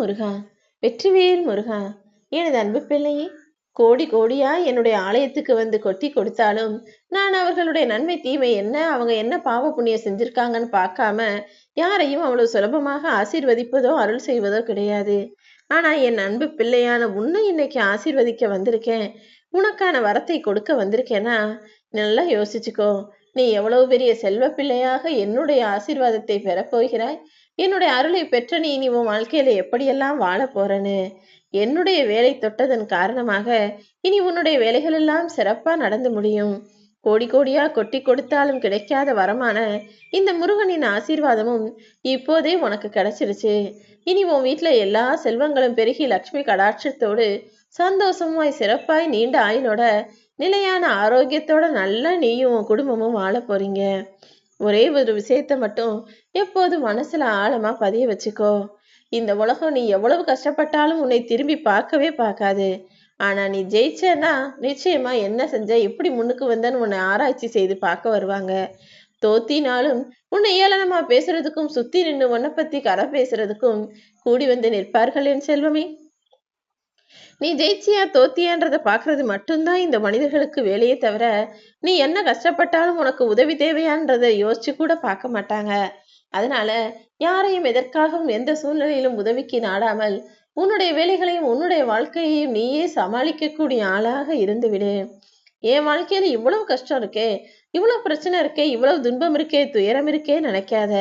முருகா வெற்றிவேல் முருகா எனது அன்பு பிள்ளையே கோடி கோடியா என்னுடைய ஆலயத்துக்கு வந்து கொட்டி கொடுத்தாலும் நான் அவர்களுடைய நன்மை தீமை என்ன அவங்க என்ன பாவ புண்ணியம் செஞ்சிருக்காங்கன்னு பார்க்காம யாரையும் அவ்வளவு சுலபமாக ஆசீர்வதிப்பதோ அருள் செய்வதோ கிடையாது. ஆனா என் அன்பு பிள்ளையான உன்னை இன்னைக்கு ஆசீர்வதிக்க வந்திருக்கேன். உனக்கான வரத்தை கொடுக்க வந்திருக்கேனா? நல்லா யோசிச்சுக்கோ. நீ எவ்வளவு பெரிய செல்வ பிள்ளையாக என்னுடைய ஆசீர்வாதத்தை பெறப்போகிறாய்? என்னுடைய அருளை பெற்ற நீ இனி உன் வாழ்க்கையில எப்படியெல்லாம் வாழ போறன்னு? என்னுடைய வேலை தொட்டதன் காரணமாக இனி உன்னுடைய வேலைகள் எல்லாம் சிறப்பா நடந்து முடியும். கோடி கோடியா கொட்டி கொடுத்தாலும் கிடைக்காத வரமான இந்த முருகனின் ஆசீர்வாதமும் இப்போதே உனக்கு கிடைச்சிருச்சு. இனி உன் வீட்டுல எல்லா செல்வங்களும் பெருகி லக்ஷ்மி கடாட்சத்தோடு சந்தோஷமாய் சிறப்பாய் நீண்ட ஆயுளோட நிலையான ஆரோக்கியத்தோட நல்லா நீயும் உன் குடும்பமும் வாழ போறீங்க. ஒரே ஒரு விஷயத்த மட்டும் எப்போதும் மனசுல ஆழமா பதிய வச்சுக்கோ. இந்த உலகம் நீ எவ்வளவு கஷ்டப்பட்டாலும் உன்னை திரும்பி பார்க்கவே பார்க்காது. ஆனா நீ ஜெயிச்சேன்னா நிச்சயமா என்ன செஞ்ச எப்படி முன்னுக்கு வந்தன்னு உன்னை ஆராய்ச்சி செய்து பார்க்க வருவாங்க. தோத்தினாலும் உன்னை ஏளனமா பேசுறதுக்கும் சுத்தி நின்று உன்னை பத்தி கரை பேசுறதுக்கும் கூடி வந்து நிற்பார்கள் என் செல்வமே. நீ ஜெயிச்சியா தோத்தியான்றதை பார்க்கறது மட்டும்தான் இந்த மனிதர்களுக்கு வேலையே தவிர நீ என்ன கஷ்டப்பட்டாலும் உனக்கு உதவி தேவையான்றதை யோசிச்சு கூட பார்க்க மாட்டாங்க. அதனால யாரையும் எதற்காகவும் எந்த சூழ்நிலையிலும் உதவிக்கு நாடாமல் உன்னுடைய வேலைகளையும் உன்னுடைய வாழ்க்கையையும் நீயே சமாளிக்கக்கூடிய ஆளாக இருந்துவிடு. என் வாழ்க்கையில இவ்வளவு கஷ்டம் இருக்கே இவ்வளவு பிரச்சனை இருக்கே இவ்வளவு துன்பம் இருக்கே துயரம் இருக்கே நினைக்காத.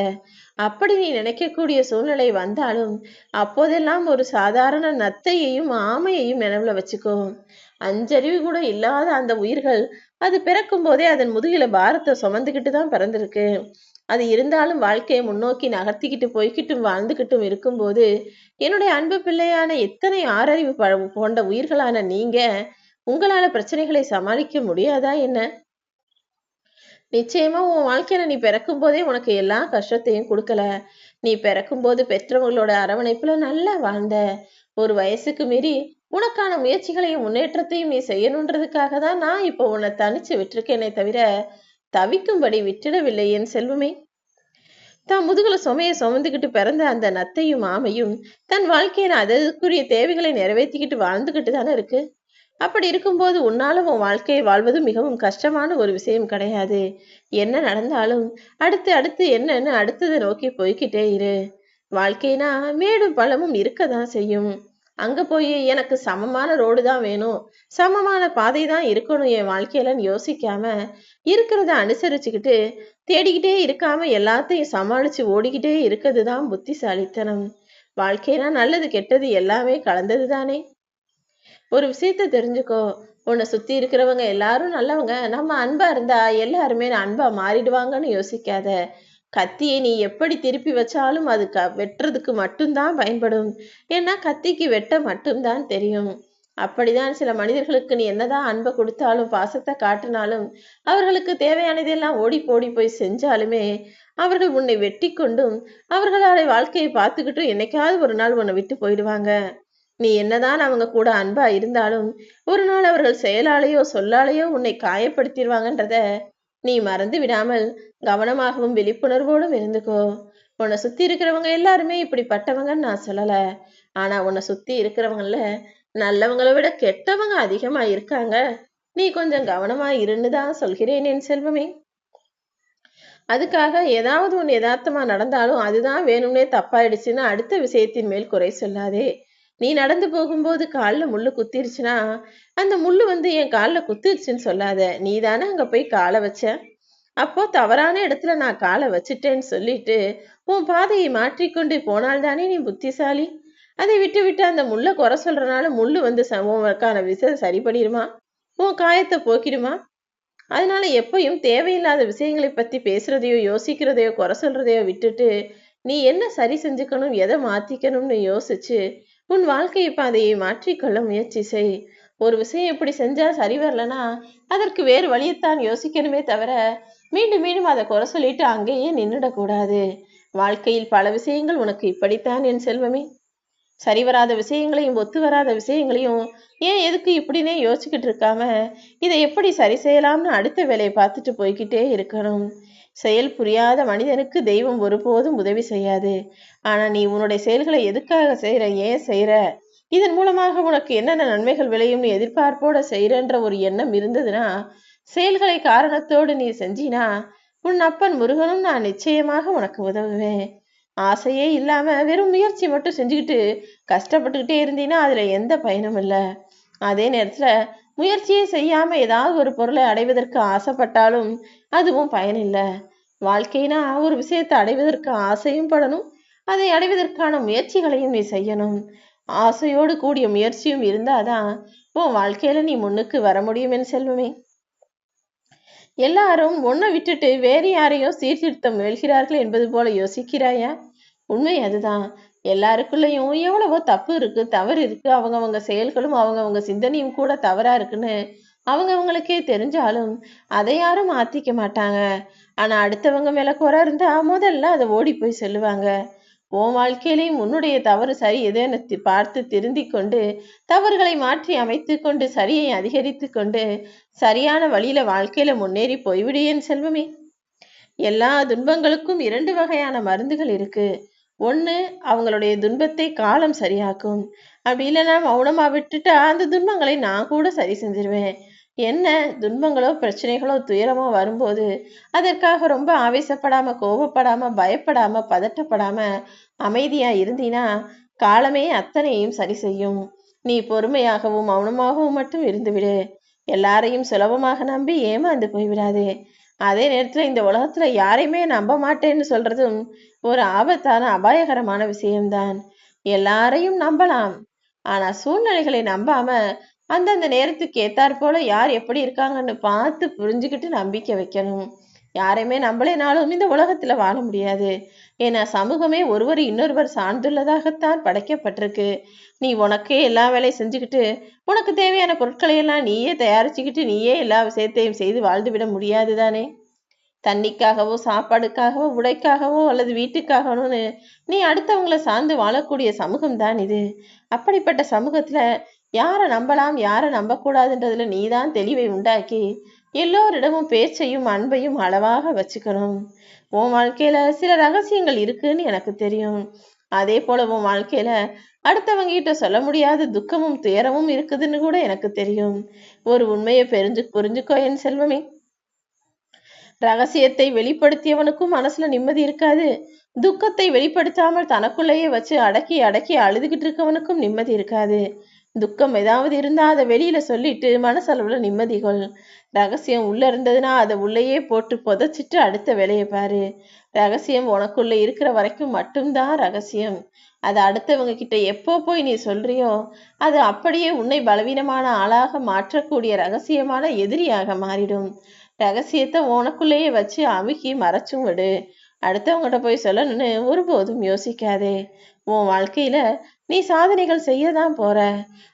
அப்படி நீ நினைக்கக்கூடிய சூழ்நிலை வந்தாலும் அப்போதெல்லாம் ஒரு சாதாரண நத்தையையும் ஆமையையும் நினைவுல வச்சுக்கோ. அஞ்சறிவு கூட இல்லாத அந்த உயிர்கள் அது பிறக்கும் போதே அதன் முதுகில பாரத்தை சுமந்துக்கிட்டு தான் பிறந்திருக்கு. அது இருந்தாலும் வாழ்க்கையை முன்னோக்கி நகர்த்திக்கிட்டு போய்கிட்டும் வாழ்ந்துகிட்டும் இருக்கும்போது என்னுடைய அன்பு பிள்ளையான எத்தனை ஆறறிவு போன்ற உயிர்களான நீங்க உங்களால பிரச்சனைகளை சமாளிக்க முடியாதா என்ன? நிச்சயமா உன் வாழ்க்கையில நீ பிறக்கும் போதே உனக்கு எல்லா கஷ்டத்தையும் கொடுக்கல. நீ பிறக்கும் போது பெற்றவங்களோட அரவணைப்புல நல்லா வாழ்ந்த. ஒரு வயசுக்கு மீறி உனக்கான முயற்சிகளையும் முன்னேற்றத்தையும் நீ செய்யணுன்றதுக்காக தான் நான் இப்போ உன்னை தனிச்சு விட்டுருக்கேனே தவிர தவிக்கும்படி விட்டுடவில்லை என் செல்வமே. தான் முதுகுல சுமைய சுமந்துக்கிட்டு பிறந்த அந்த நத்தையும் ஆமையும் தன் வாழ்க்கையில அதற்குரிய தேவைகளை நிறைவேற்றிக்கிட்டு வாழ்ந்துகிட்டு தானே இருக்கு. அப்படி இருக்கும்போது உன்னால உன் வாழ்க்கையை வாழ்வது மிகவும் கஷ்டமான ஒரு விஷயம் கிடையாது. என்ன நடந்தாலும் அடுத்து அடுத்து என்னன்னு அடுத்ததை நோக்கி போய்க்கிட்டே இரு. வாழ்க்கைனா மேடும் பள்ளமும் இருக்கதான் செய்யும். அங்க போய் எனக்கு சமமான ரோடு தான் வேணும். சமமான பாதை தான் இருக்கணும் என் வாழ்க்கையிலன்னு யோசிக்காம இருக்கிறத அனுசரிச்சுக்கிட்டு தேடிக்கிட்டே இருக்காம எல்லாத்தையும் சமாளிச்சு ஓடிக்கிட்டே இருக்கிறது தான் புத்திசாலித்தனம். வாழ்க்கைனா நல்லது கெட்டது எல்லாமே கலந்தது தானே ஒரு விஷயத்த தெரிஞ்சுக்கோ. உன்னை சுத்தி இருக்கிறவங்க எல்லாரும் நல்லவங்க. நம்ம அன்பா இருந்தா எல்லாருமே அன்பா மாறிடுவாங்கன்னு யோசிக்காத. கத்தியை நீ எப்படி திருப்பி வச்சாலும் அது க வெட்டுறதுக்கு மட்டும்தான் பயன்படும். ஏன்னா கத்திக்கு வெட்ட மட்டும்தான் தெரியும். அப்படிதான் சில மனிதர்களுக்கு நீ என்னதான் அன்பை கொடுத்தாலும் பாசத்தை காட்டினாலும் அவர்களுக்கு தேவையானதெல்லாம் ஓடி போடி போய் செஞ்சாலுமே அவர்கள் உன்னை வெட்டி கொண்டும் அவர்களோட வாழ்க்கையை பார்த்துக்கிட்டும் என்னைக்காவது ஒரு நாள் உன்னை விட்டு போயிடுவாங்க. நீ என்னதான் அவங்க கூட அன்பா இருந்தாலும் ஒரு நாள் அவர்கள் செயலாலேயோ சொல்லாலேயோ உன்னை காயப்படுத்திடுவாங்கன்றத நீ மறந்து விடாமல் கவனமாகவும் விழிப்புணர்வோடும் இருந்துக்கோ. உன்னை சுத்தி இருக்கிறவங்க எல்லாருமே இப்படிப்பட்டவங்கன்னு நான் சொல்லல. ஆனா உன்னை சுத்தி இருக்கிறவங்கள நல்லவங்களை விட கெட்டவங்க அதிகமா இருக்காங்க. நீ கொஞ்சம் கவனமா இருன்னு தான் சொல்கிறேன் என் செல்வமே. அதுக்காக ஏதாவது ஒன்று யதார்த்தமா நடந்தாலும் அதுதான் வேணும்னே தப்பாயிடுச்சுன்னு அடுத்த விஷயத்தின் மேல் குறை சொல்லாதே. நீ நடந்து போகும்போது காலில் முள்ளு குத்திருச்சுன்னா அந்த முள்ளு வந்து என் காலில் குத்திருச்சுன்னு சொல்லாத. நீ தானே அங்கே போய் காலை வச்ச? அப்போ தவறான இடத்துல நான் காலை வச்சுட்டேன்னு சொல்லிட்டு உன் பாதையை மாற்றிக்கொண்டு போனால்தானே நீ புத்திசாலி? அதை விட்டு விட்டு அந்த முள்ளை குறை சொல்றனால முள்ளு வந்து ச- உனக்கான விஷயம் சரி பண்ணிடுமா? உன் காயத்தை போக்கிடுமா? அதனால எப்பயும் தேவையில்லாத விஷயங்களை பத்தி பேசுறதையோ யோசிக்கிறதையோ குறை சொல்றதையோ விட்டுட்டு நீ என்ன சரி செஞ்சுக்கணும் எதை மாத்திக்கணும்னு யோசிச்சு உன் வாழ்க்கை பாதையை மாற்றிக்கொள்ள முயற்சி செய். ஒரு விஷயம் இப்படி செஞ்சா சரி வரலனா அதற்கு வேறு வழியைத்தான் யோசிக்கணுமே தவிர மீண்டும் மீண்டும் அதை குறை சொல்லிட்டு அங்கேயே நின்றுடக்கூடாது வாழ்க்கையில் பல விஷயங்கள் உனக்கு இப்படித்தான் என் செல்வமே. சரி வராத விஷயங்களையும் ஒத்து வராத விஷயங்களையும் ஏன் எதுக்கு இப்படின்னே யோசிச்சுக்கிட்டு இருக்காம இதை எப்படி சரி செய்யலாம்னு அடுத்த வேலையை பார்த்துட்டு போய்கிட்டே இருக்கணும். செயல் புரியாத மனிதனுக்கு தெய்வம் ஒருபோதும் உதவி செய்யாது. ஆனா நீ உன்னுடைய செயல்களை எதுக்காக செய்யற ஏன் செய்யற இதன் மூலமாக உனக்கு என்னென்ன நன்மைகள் விளையும்னு எதிர்பார்ப்போட செய்யறன்ற ஒரு எண்ணம் இருந்ததுன்னா செயல்களை காரணத்தோடு நீ செஞ்சினா உன் அப்பன் முருகனும் நான் நிச்சயமாக உனக்கு உதவுவேன். ஆசையே இல்லாம வெறும் முயற்சி மட்டும் செஞ்சுக்கிட்டு கஷ்டப்பட்டுக்கிட்டே இருந்தீன்னா அதுல எந்த பயனும் இல்லை. அதே நேரத்துல முயற்சியே செய்யாம ஏதாவது ஒரு பொருளை அடைவதற்கு ஆசைப்பட்டாலும் அதுவும் பயனில்லை. வாழ்க்கைனா ஒரு விஷயத்தை அடைவதற்கு ஆசையும் படணும். அதை அடைவதற்கான முயற்சிகளையும் நீ செய்யணும். ஆசையோடு கூடிய முயற்சியும் இருந்தாதான் உன் வாழ்க்கையில நீ முன்னுக்கு வர முடியும் என் செல்வமே. எல்லாரும் உன்னை விட்டுட்டு வேறு யாரையும் சீர்திருத்த முயல்கிறார்கள் என்பது போல யோசிக்கிறாயா? உண்மை அதுதான். எல்லாருக்குள்ளேயும் எவ்வளவோ தப்பு இருக்கு தவறு இருக்கு. அவங்கவங்க செயல்களும் அவங்கவங்க சிந்தனையும் கூட தவறா இருக்குன்னு அவங்கவங்களுக்கே தெரிஞ்சாலும் அதை யாரும் மாத்திக்க மாட்டாங்க. ஆனா அடுத்தவங்க மேல குறை இருந்தா முதல்ல அதை ஓடி போய் சொல்லுவாங்க. உன் வாழ்க்கையிலையும் உன்னுடைய தவறு சரி எதேன்னு பார்த்து திருந்தி கொண்டு தவறுகளை மாற்றி அமைத்து கொண்டு சரியை அதிகரித்து கொண்டு சரியான வழியில வாழ்க்கையில முன்னேறி போய்விடியேன் செல்வமே? எல்லா துன்பங்களுக்கும் இரண்டு வகையான மருந்துகள் இருக்கு. ஒன்று அவங்களுடைய துன்பத்தை காலம் சரியாக்கும். அப்படி இல்லைன்னா மௌனமா விட்டுட்டா அந்த துன்பங்களை நான் கூட சரி செஞ்சிருவேன். என்ன? துன்பங்களோ பிரச்சனைகளோ துயரமோ வரும்போது அதற்காக ரொம்ப ஆவேசப்படாம கோபப்படாம பயப்படாம பதட்டப்படாம அமைதியா இருந்தீனா காலமே அத்தனையும் சரி செய்யும். நீ பொறுமையாகவும் மௌனமாகவும் மட்டும் இருந்துவிடு. எல்லாரையும் சுலபமாக நம்பி ஏமாந்து போய்விடாதே. அதே நேரத்துல இந்த உலகத்துல யாரையுமே நம்ப மாட்டேன்னு சொல்றதும் ஒரு ஆபத்தான அபாயகரமான விஷயம்தான். எல்லாரையும் நம்பலாம். ஆனா சூழ்நிலைகளை நம்பாம அந்தந்த நேரத்துக்கு ஏத்தாற் போல யார் எப்படி இருக்காங்கன்னு பார்த்து புரிஞ்சுக்கிட்டு நம்பிக்கை வைக்கணும். யாரையுமே நம்பலைனாலும் இந்த உலகத்துல வாழ முடியாது. ஏன்னா சமூகமே ஒருவர் இன்னொருவர் சார்ந்துள்ளதாகத்தான் படைக்கப்பட்டிருக்கு. நீ உனக்கே எல்லா வேலையும் செஞ்சுக்கிட்டு உனக்கு தேவையான பொருட்களை எல்லாம் நீயே தயாரிச்சுக்கிட்டு நீயே எல்லா விஷயத்தையும் செய்து வாழ்ந்து விட முடியாது தானே தண்ணிக்காகவோ சாப்பாடுக்காகவோ உடைக்காகவோ அல்லது வீட்டுக்காகவோன்னு நீ அடுத்தவங்களை சார்ந்து வாழக்கூடிய சமூகம் தான் இது. அப்படிப்பட்ட சமூகத்துல யாரை நம்பலாம் யாரை நம்பக்கூடாதுன்றதுல நீதான் தெளிவை உண்டாக்கி எல்லோரிடமும் பேச்சையும் அன்பையும் அளவாக வச்சுக்கணும். உன் வாழ்க்கையில சில ரகசியங்கள் இருக்குன்னு எனக்கு தெரியும். அதே போல உன் வாழ்க்கையில அடுத்தவங்க கிட்ட சொல்ல முடியாத துக்கமும் துயரமும் இருக்குதுன்னு கூட எனக்கு தெரியும். ஒரு உண்மையை பெரிஞ்சு புரிஞ்சுக்கோ என் செல்வமே. ரகசியத்தை வெளிப்படுத்தியவனுக்கும் மனசுல நிம்மதி இருக்காது. துக்கத்தை வெளிப்படுத்தாமல் தனக்குள்ளேயே வச்சு அடக்கி அடக்கி அழுதுகிட்டு இருக்கவனுக்கும் நிம்மதி இருக்காது. துக்கம் ஏதாவது இருந்தா அதை வெளியில சொல்லிட்டு மனசளவுல நிம்மதி கொள். ரகசியம் உள்ள இருந்ததுன்னா அதை உள்ளேயே போட்டு புதைச்சிட்டு அடுத்த வேலையை பாரு. ரகசியம் உனக்குள்ள இருக்கிற வரைக்கும் மட்டும்தான் ரகசியம். அதை அடுத்தவங்க கிட்ட எப்போ போய் நீ சொல்றியோ அது அப்படியே உன்னை பலவீனமான ஆளாக மாற்றக்கூடிய ரகசியமான எதிரியாக மாறிடும். ரகசியத்தை உனக்குள்ளேயே வச்சு அமுக்கி மறைச்சும் விடு. அடுத்தவங்ககிட்ட போய் சொல்லணும்னு ஒருபோதும் யோசிக்காதே. உன் வாழ்க்கையில நீ சாதனைகள் செய்ய தான் போற.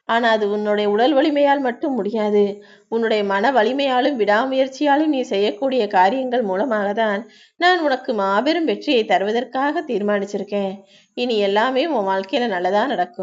ஆனா அது உன்னுடைய உடல் வலிமையால் மட்டும் முடியாது. உன்னுடைய மன வலிமையாலும் விடாமுயற்சியாலும் நீ செய்யக்கூடிய காரியங்கள் மூலமாக தான் நான் உனக்கு மாபெரும் வெற்றியை தருவதற்காக தீர்மானிச்சிருக்கேன். இனி எல்லாமே உன் வாழ்க்கையில நல்லதா நடக்கும்.